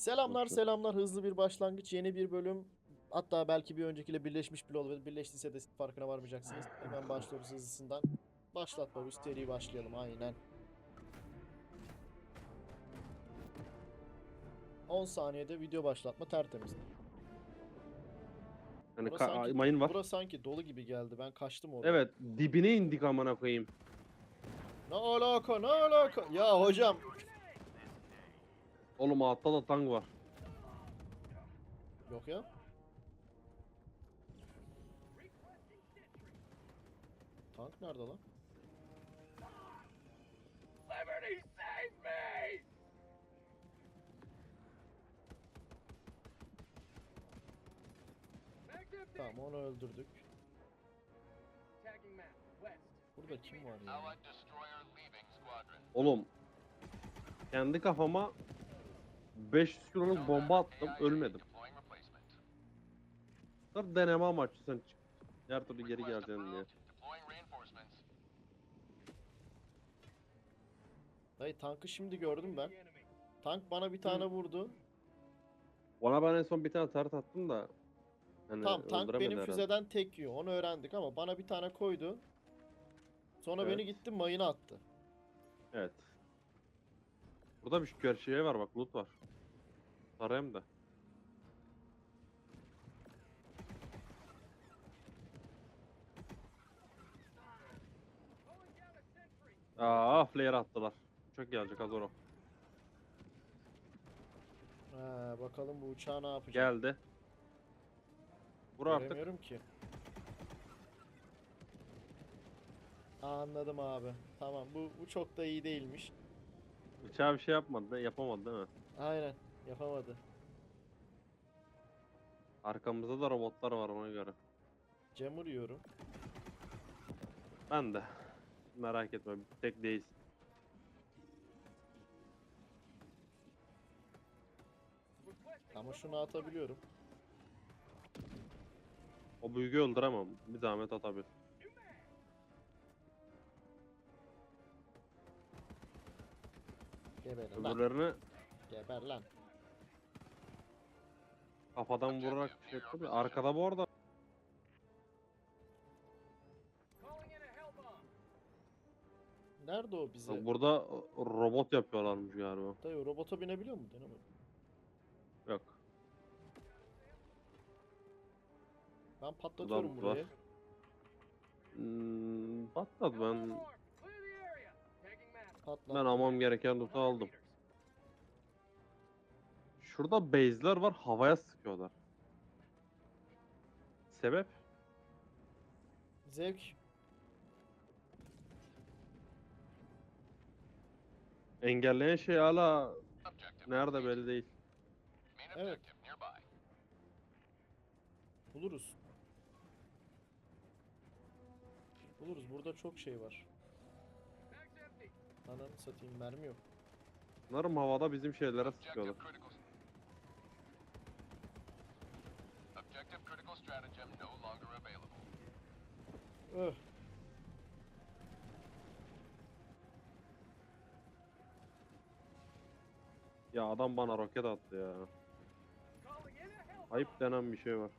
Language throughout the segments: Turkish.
Selamlar selamlar. Hızlı bir başlangıç yeni bir bölüm. Hatta belki bir öncekiyle birleşmiş bile olabilir. Birleştiyse de farkına varmayacaksınız. Hemen başlıyoruz hızlısından. Başlat Barış seri başlayalım aynen. 10 saniyede video başlatma tertemiz. Hani Burası sanki, mayın var. burası sanki dolu gibi geldi. Ben kaçtım orada Evet, dibine indik amına koyayım. ne alaka ne alaka? Ya hocam Oğlum altta da tank var. yok ya tank nerede lan Liberty save me! Tamam onu öldürdük burada kim var ya. Oğlum kendi kafama 500 kiloluk bomba attım, ölmedim. Sırf deneme amaçlı sen çık. Her türlü geri geleceksin diye. Dayı tankı şimdi gördüm ben. Tank bana bir tane vurdu. Ona ben en son bir tane tart attım da. Hani Tamam tank benim herhalde. füzeden tek yiyor. Onu öğrendik ama bana bir tane koydu. Sonra Evet. beni gitti mayına attı. Evet. Burada bir şey var bak loot var. Sarayım da. Aa flare attılar. Uçak gelecek Azoro. Ha, bakalım bu uçağı ne yapacak. Geldi. Vur artık. Göremiyorum ki. Anladım abi. Tamam bu, bu çok da iyi değilmiş. Uçağa bir şey yapmadı, yapamadı değil mi? Aynen yapamadı. Arkamızda da robotlar var ona göre. Cemur yiyorum. Ben de. Merak etme, bir tek değilsin. Ama şunu atabiliyorum. O büyüğü öldüremem. Bir zahmet atabil. Geber lan. Öbürlerini Geber lan. kafadan vurarak şey de Arkada bu arada! Nerede o bize? burada robot yapıyorlarmış galiba. Dayı robota binebiliyor mu? Denemedim. Yok. Ben patlatıyorum var. burayı. Hmm, patlat No ben. Patlat. Ben almam gereken loot'u aldım. Şurada base'ler var havaya sıkıyorlar. Sebep? Zevk. Engelleyen şey hala nerede belli değil. Evet. Buluruz. Buluruz. Burada çok şey var. Ananı satayım mermi yok. Bunlarım havada bizim şeylere sıkıyorlar. critical. Objective critical stratagem no longer available. Öh. Ya adam bana roket attı ya. Ayıp denen bir şey var.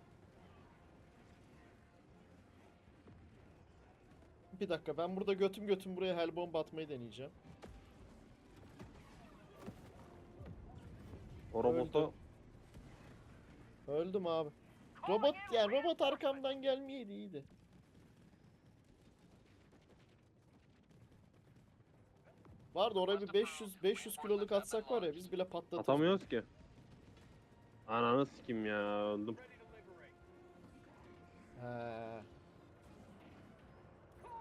Bir dakika ben burada götüm götüm buraya hell bomb atmayı deneyeceğim. O robota Öldü. Öldüm abi. Robot yani robot arkamdan gelmeyeydi iyiydi. Vardı oraya bir 500 500 kiloluk atsak var ya biz bile patlatırız. atamıyoruz ki. Ananı sikim ya öldüm. He.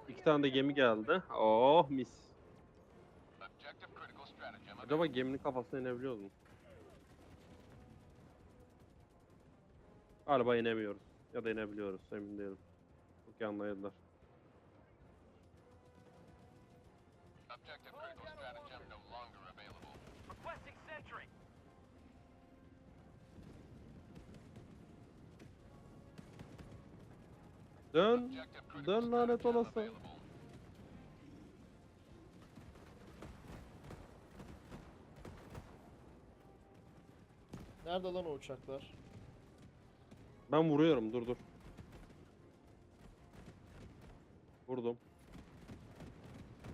İki tane de gemi geldi. Oh mis. Acaba geminin kafasına inebiliyor mu? Galiba inemiyoruz. Ya da inebiliyoruz emin değilim. Çok sentry! Dön. Dön lanet olası. Nerede lan o uçaklar? Ben vuruyorum dur dur. Vurdum.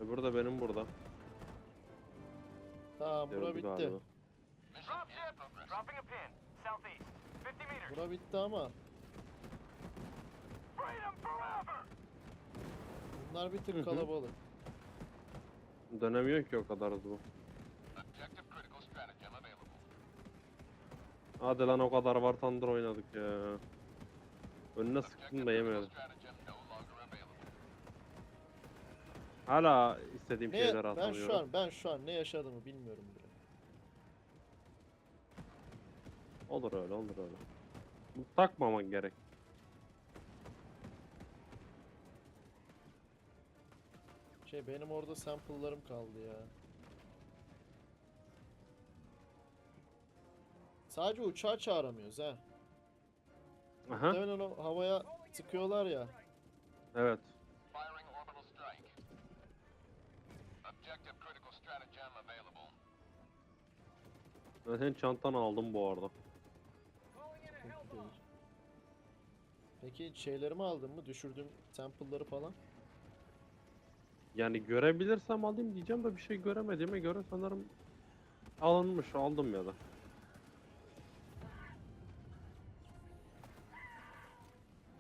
Öbürü de benim burada. Tamam bura bitti. galiba. Mission in progress. Dropping a pin. Southeast. 50 meters. Bura bitti ama. Freedom forever! Bunlar bir Hı tık hı. kalabalık. Dönemiyor ki o kadar hızlı. Objective critical stratagem available. Hadi lan o kadar var Thunder oynadık ya. Önüne sıktım da yemedim. Hala istediğim Ne, şeyleri ben atamıyorum. şu an ben şu an ne yaşadığımı bilmiyorum bile. Olur öyle olur öyle. Takmaman gerek. Şey benim orada sample'larım kaldı ya. Sadece uçağı çağıramıyoruz ha. Aha Muhtemelen o havaya sıkıyorlar ya. evet. Ben senin çantanı aldım bu arada. Peki şeylerimi aldın mı? Düşürdüğüm sample'ları falan. Yani görebilirsem alayım diyeceğim de bir şey göremediğime göre sanırım alınmış aldım ya da.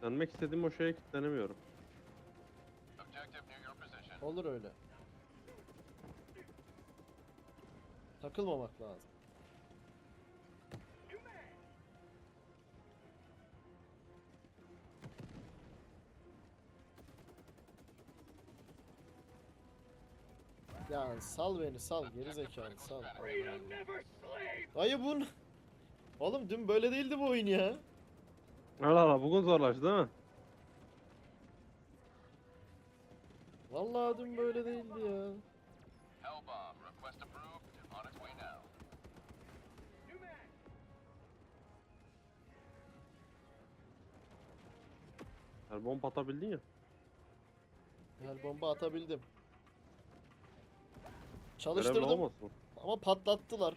Dönmek istediğim o şeye position. Olur öyle. Takılmamak lazım. Ya sal beni sal geri zekalı sal. Dayı bu n- Oğlum dün böyle değildi bu oyun ya. Allah Allah bugün zorlaştı değil mi? Vallahi dün böyle değildi ya. Hellbomb. Request approved. On its way now. Her bomba atabildin ya. El bomba atabildim. Çalıştırdım ama patlattılar.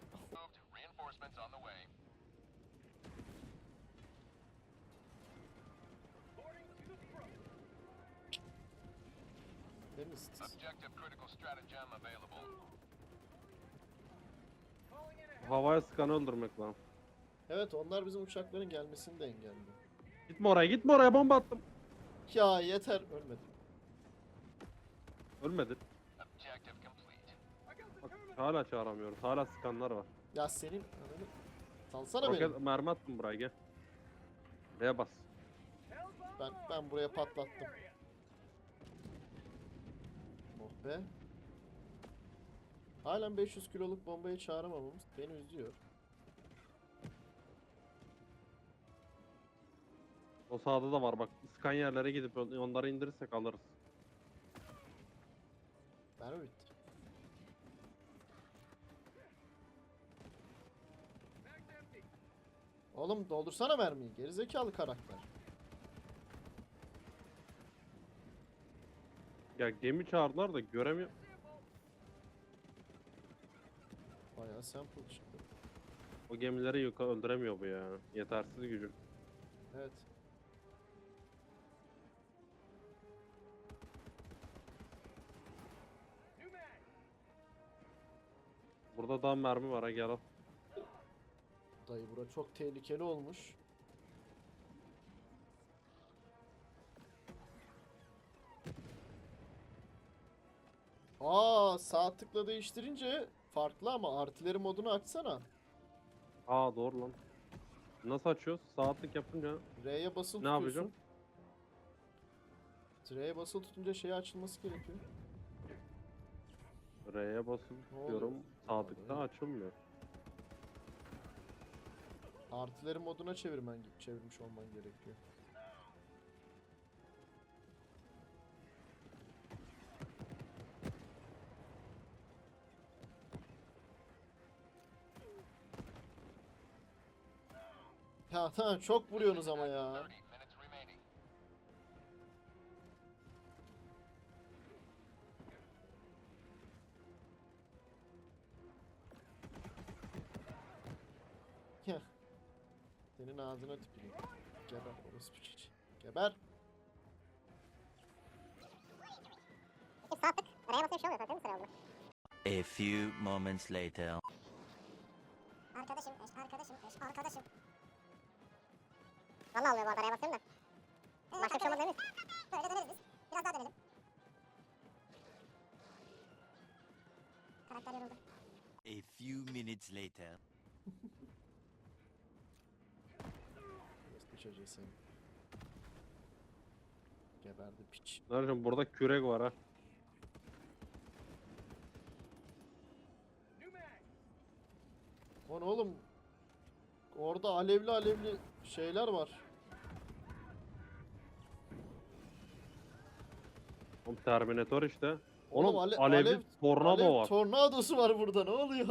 Havaya sıkanı öldürmek lazım. Evet onlar bizim uçakların gelmesini de engelliyor. Gitme oraya gitme oraya bomba attım. Ya yeter ölmedim. Ölmedin. Bak hala çağıramıyoruz. Hala sıkanlar var. Ya senin ananı salsana beni. Roket mermi attım buraya gel. Buraya bas. Ben ben buraya patlattım. Oh be. Halen 500 kiloluk bombayı çağıramamamız beni üzüyor. O sağda da var bak. Sıkan yerlere gidip onları indirirsek alırız. Mermi bitti. Oğlum doldursana mermiyi. Gerizekalı karakter. Ya gemi çağırdılar da göremiyor. Bayağı sample çıktı. O gemileri yuka öldüremiyor bu ya. Yetersiz gücü. Evet. Burada daha mermi var ha gel al. Dayı bura çok tehlikeli olmuş. Aa sağ tıkla değiştirince farklı ama artileri modunu açsana. Aa doğru lan. Nasıl açıyoruz? Saatlik yapınca R'ye basılı Ne tutuyorsun. yapacağım? R'ye basılı tutunca şey açılması gerekiyor. R'ye basıp Ne tutuyorum. Saatlikte açılmıyor. Artileri moduna çevirmen çevirmiş olman gerekiyor. Ya tamam çok vuruyorsunuz ama ya. 30 minutes remaining. Ya Senin ağzına tüküreyim. Geber orospu çocuğu. Geber. Şey. A few moments later. Arkadaşım, eş, arkadaşım, eş, arkadaşım. Valla olmuyor bu arada araya basıyorum da. Başka bir şey emin misin? Böyle döneriz biz. Biraz daha dönelim. Karakter yoruldu. A few minutes later. Çocuğu senin. Geberdi piç. Narcım burada kürek var ha. Lan oğlum. Orada alevli alevli şeyler var. Oğlum Terminator işte. Oğlum Oğlum ale- alevli alev- tornado Alev var. tornadosu var burada ne oluyor?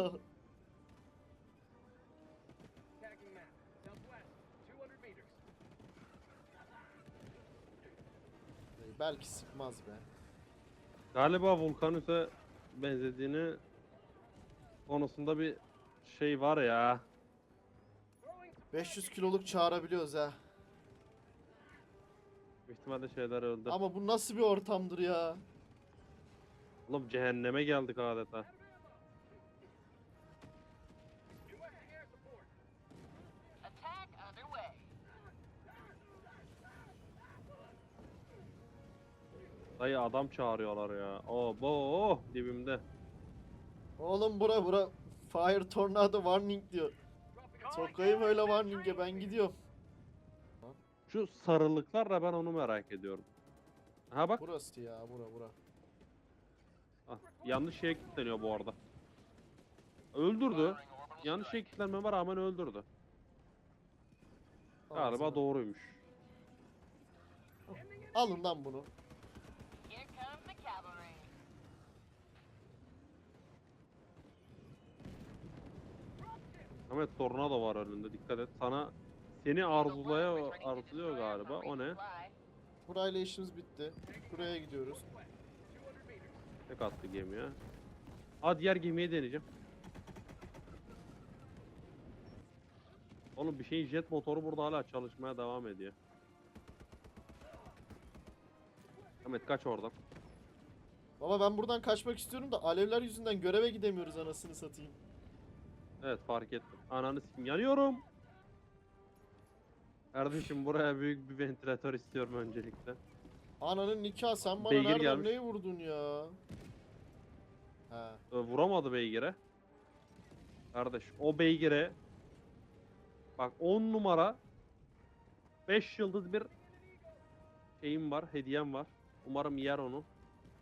Tagging map. Southwest. 200 meters. Belki sıkmaz be. Galiba Vulkanus'a benzediğini konusunda bir şey var ya. Throwing 500 kiloluk çağırabiliyoruz ha. Büyük ihtimalle şeyler öldü. Ama bu nasıl bir ortamdır ya? Oğlum cehenneme geldik adeta. Dayı adam çağırıyorlar ya. Oo bo oh, dibimde. Oğlum bura bura fire tornado warning diyor. Sokayım öyle warning'e ben gidiyorum. Şu sarılıklarla ben onu merak ediyorum. Ha bak. Burası ya bura bura. Ah, yanlış şeye kilitleniyor bu arada. Öldürdü. Yanlış şeye kilitlenmeme rağmen öldürdü. Galiba Ağzına. doğruymuş. Alın lan bunu. Ahmet tornado var önünde dikkat et. Sana seni arzulaya arzuluyor galiba. O ne? Burayla işimiz bitti. Buraya gidiyoruz. 200 meters. Tek attı gemiye. Aa diğer gemiye deneyeceğim. Oğlum bir şeyin jet motoru burada hala çalışmaya devam ediyor. Ahmet kaç oradan. Baba ben buradan kaçmak istiyorum da alevler yüzünden göreve gidemiyoruz anasını satayım. Evet fark ettim. Ananı sikim yanıyorum. Kardeşim buraya büyük bir ventilatör istiyorum öncelikle. Ananın nikah sen bana Beygir nereden gelmiş. neyi vurdun ya? Ha. Ee, vuramadı beygire. Kardeş o beygire bak 10 numara 5 yıldız bir şeyim var, hediyem var. Umarım yer onu.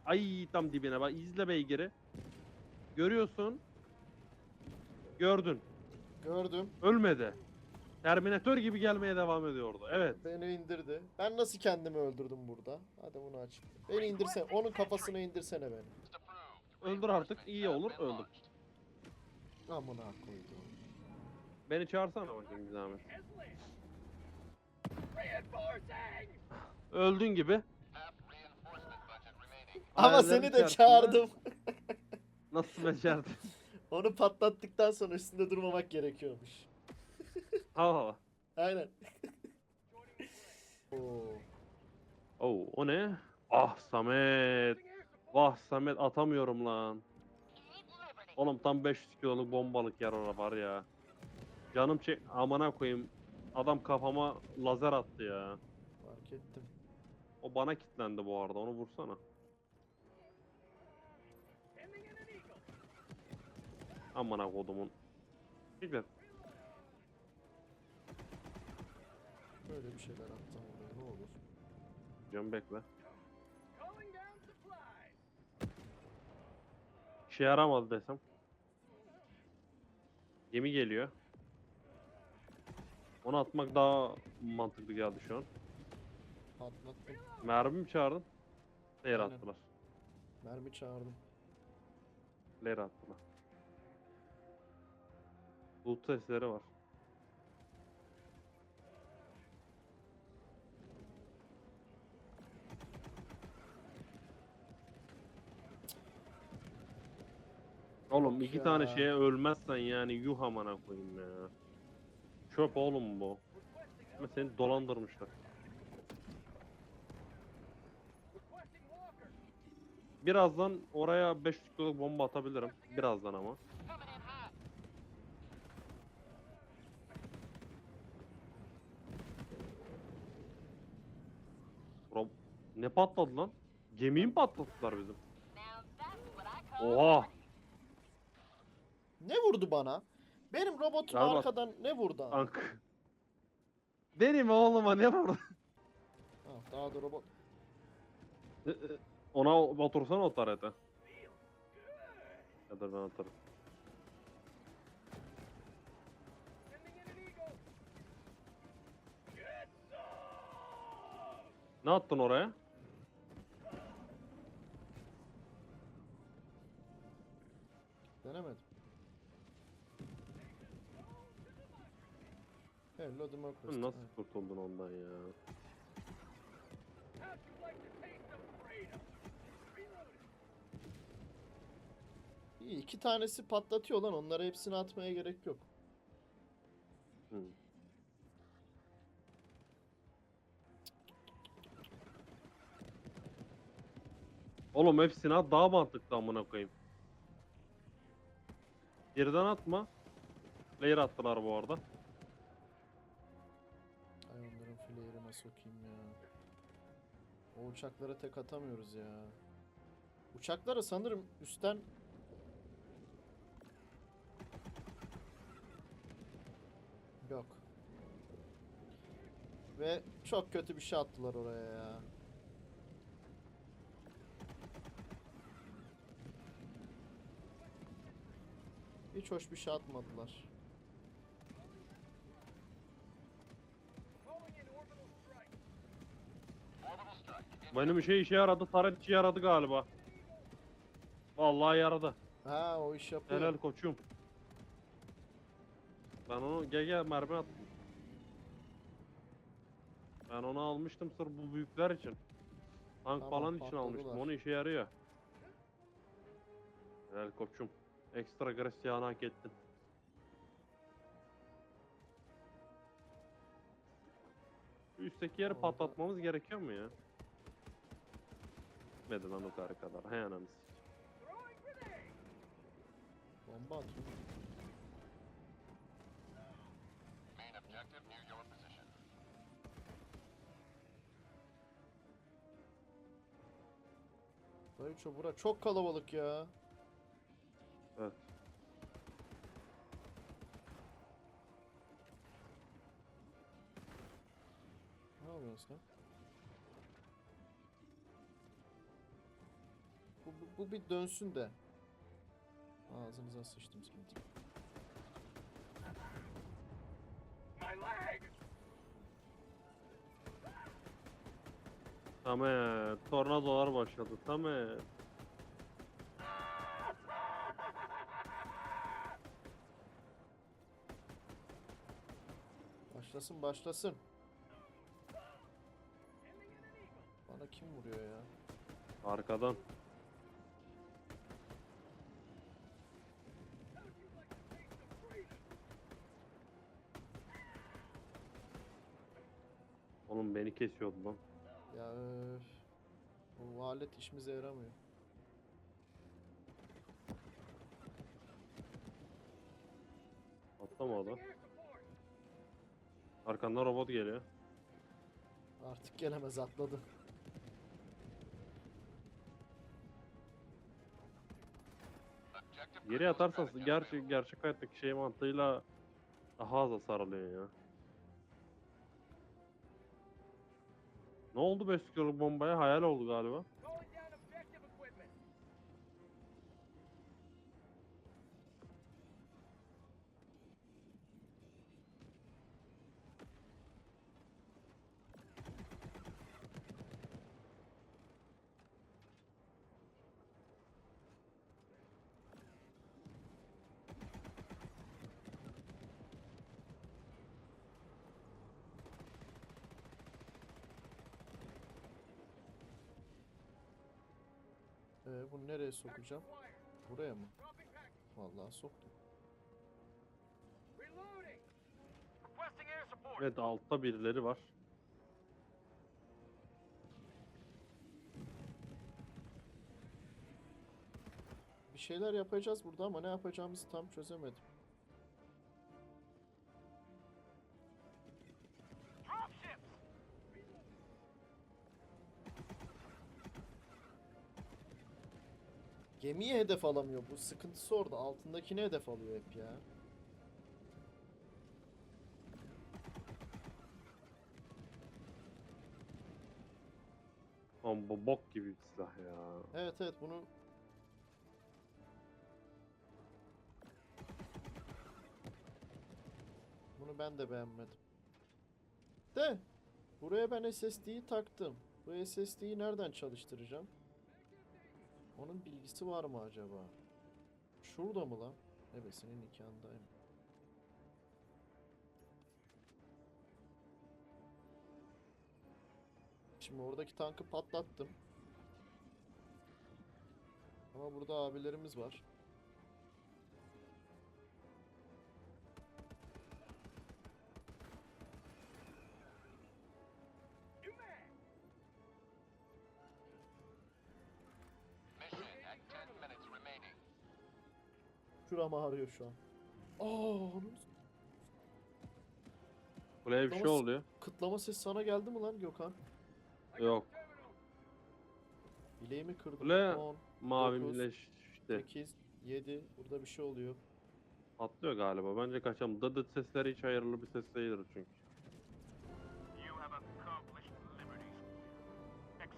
Ay tam dibine bak izle beygiri. Görüyorsun. Gördün. Gördüm. Ölmedi. Terminator gibi gelmeye devam ediyordu. Evet. Beni indirdi. Ben nasıl kendimi öldürdüm burada? Hadi bunu aç. Beni indirsene. Onun kafasına indirsene beni. Öldür artık. iyi olur öldüm. Amına koydum. Beni çağırsana bakayım bir zahmet. Öldün gibi. Ama Hayallerim seni de çağırdım. Nasıl becerdin? Onu patlattıktan sonra üstünde durmamak gerekiyormuş. ha ha. Aynen. Oo. Oo, o ne? Ah Samet. Vah Samet atamıyorum lan. Oğlum tam 500 kiloluk bombalık yer orada var ya. Canım çek amına koyayım. Adam kafama lazer attı ya. Fark ettim. O bana kilitlendi bu arada. Onu vursana. Amına kodumun. Fikret. Böyle bir şeyler attım oraya ne olur. Canım bekle. İşe yaramadı desem. Gemi geliyor. Onu atmak daha mantıklı geldi şu an. Patlattım. Mermi mi çağırdın? Layer Aynen. attılar. Mermi çağırdım. Layer attılar. Loot sesleri var. Oğlum iki tane ya. şeye ölmezsen yani yuh amına koyayım ya. Çöp oğlum bu. Ama seni dolandırmışlar. Birazdan oraya 500 kiloluk bomba atabilirim. Birazdan ama. Ne patladı lan? Gemiyi mi patlattılar bizim? Oha! Ne vurdu bana? Benim robotum Galiba- arkadan ne vurdu? abi? Ank. Benim oğluma ne vurdu? Ha, daha da robot. Ona otursana o tarete. Ya da ben atarım. Ne attın oraya? Denemedim. Hello Democracy. Nasıl Evet. kurtuldun ondan ya? İyi iki tanesi patlatıyor lan onlara hepsini atmaya gerek yok. Hı. Oğlum hepsini at daha mantıklı amına koyayım. Geriden atma. Layer attılar bu arada. Ay onların flare'ına sokayım ya. O uçaklara tek atamıyoruz ya. Uçaklara sanırım üstten Yok. Ve çok kötü bir şey attılar oraya ya. Hiç hoş bir şey atmadılar. Benim şey işe yaradı, taret işe yaradı galiba. Vallahi yaradı. Ha o iş yapıyor. Helal koçum. Ben onu gel mermi attım. Ben onu almıştım sırf bu büyükler için. Tank Tamam, falan için almıştım. Onu işe yarıyor. Helal koçum. Ekstra agresyon hak ettin. Üstteki yeri Orada- patlatmamız gerekiyor mu ya? Gitmedi lan o kadar kadar. He grenade. Bomba atıyor. Main objective near your position. Dayı ço- bura çok kalabalık ya. Sen? Bu, bu, bu bir dönsün de. Ağzınıza sıçtım senin. My leg. Tamam. Tornadolar başladı. Tamam. Başlasın başlasın. Arkadan. Oğlum beni kesiyordu lan. Ya öf. Bu alet işimize yaramıyor. Atlama o da. Arkandan robot geliyor. Artık gelemez atladı. Geri atarsan gerçek gerçek hayattaki şey mantığıyla daha az hasar alıyor ya. Ne oldu 5 kiloluk bombaya? Hayal oldu galiba. Bunu nereye sokacağım? Buraya mı? Vallahi soktum. Evet altta birileri var. Bir şeyler yapacağız burada ama ne yapacağımızı tam çözemedim. Gemiye hedef alamıyor. Bu sıkıntısı orada. Altındakine hedef alıyor hep ya. Ama bu bok gibi bir silah ya. Evet evet bunu Bunu ben de beğenmedim. De buraya ben SSD'yi taktım. Bu SSD'yi nereden çalıştıracağım? Onun bilgisi var mı acaba? Şurada mı lan? Evet senin nikahındayım. Şimdi oradaki tankı patlattım. Ama burada abilerimiz var. Şuram ağrıyor şu an. Aa, Buraya bir şey oluyor. kıtlama ses sana geldi mi lan Gökhan? Yok. Bileğimi kırdım. Ule. 10, Mavimleşti. 8, 7. Burada bir şey oluyor. Patlıyor galiba. Bence kaçalım. Dıdıt sesleri hiç hayırlı bir ses değildir çünkü.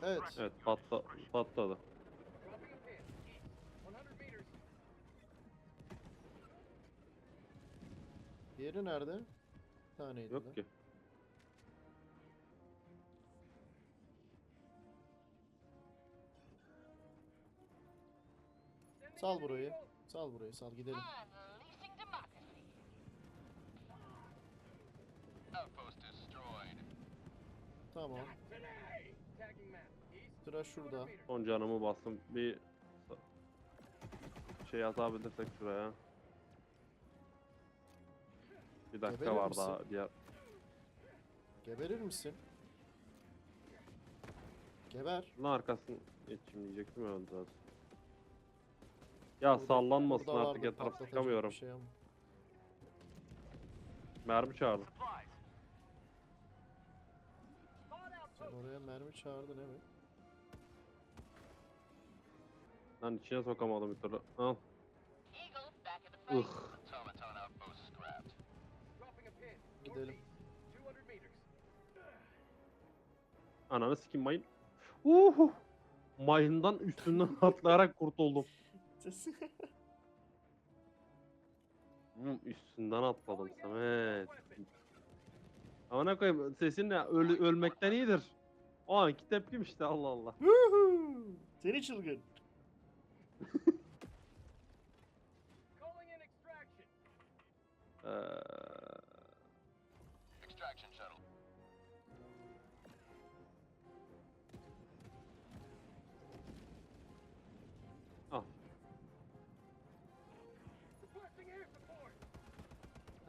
Evet. Evet patla patladı. Diğeri nerede? Bir taneydi Yok lan. ki. Sal burayı. Sal burayı sal gidelim. Tamam. Sıra şurada. Son canımı bastım. Bir şey atabilirsek şuraya. Bir dakika Geberir var misin? daha diğer. Geberir misin? Geber. Bunun arkasını geçeyim diyecektim öldü zaten. Ya Burada- sallanmasın burada artık vardı etraf patlatacak çıkamıyorum. bir şey ama. Mermi çağırdı. Sen oraya mermi çağırdın evet. Lan içine sokamadım bir türlü. Al. Eagle Gidelim. Northeast. 200 meters. Ananı sikim mayın. Uhu. Mayından üstünden atlayarak kurtuldum. Hmm, üstünden atladım Samet. Ama ne koyayım sesin ne Öl- ölmekten iyidir. O anki tepkim işte Allah Allah. Woohoo! Seni çılgın. Ee,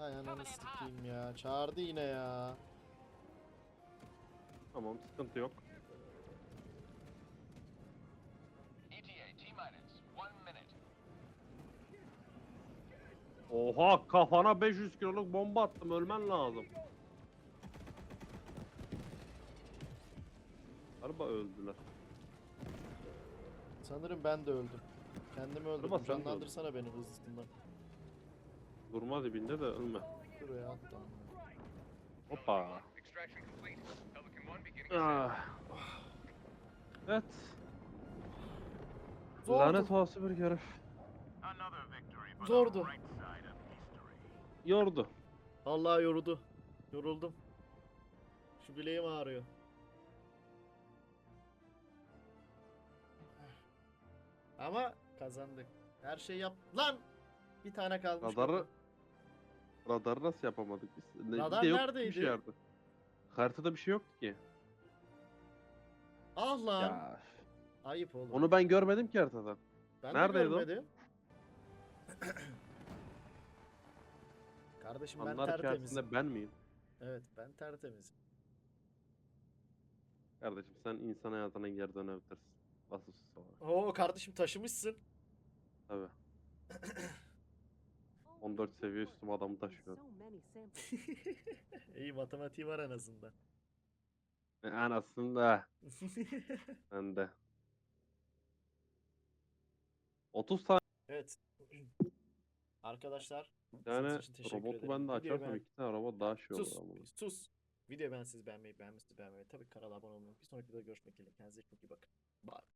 Hay ananı sikeyim ya. Çağırdı yine ya. Tamam sıkıntı yok. ETA T minus one minute. Oha kafana 500 kiloluk bomba attım ölmen lazım. Galiba öldüler. Sanırım ben de öldüm. Kendimi öldürdüm. sen de öldün. Canlandırsana beni hızlısından. Durma dibinde de ölme. Şuraya at da. Hoppa. Extraction complete. Pelican 1 beginning Ah. Evet. Zordu. Lanet olası bir herif. Zordu. Yordu. Allah yoruldu. Yoruldum. Şu bileğim ağrıyor. Ama kazandık. Her şey yap... Lan! Bir tane kalmış. Radarı radarı nasıl yapamadık biz? Ne, bir Radar de yoktu neredeydi? Bir şey vardı. Haritada bir şey yoktu ki. Ah lan! Ya. Ayıp oğlum. Onu ben görmedim ki haritada. ben neredeydi de görmedim. Kardeşim ben Anlar tertemizim. ben miyim? Evet ben tertemiz. Kardeşim sen insan hayatına geri dönebilirsin. Vasıfsız olarak. Oo kardeşim taşımışsın. Tabii. 14 seviye üstüm adamı taşıyor. İyi matematiği var en azından. E, Anasında. Ben de. 30 tane evet. Arkadaşlar yani için teşekkür robotu ederim. ben de Videoyu açarsam beğen- iki tane robot daha şey olur sus ama. sus. Video ben siz beğenmeyi beğenmişsiniz beğenmeyi. Tabii kanala abone olmayı. Bir sonraki videoda görüşmek dileğiyle. Kendinize çok iyi bakın. Bye.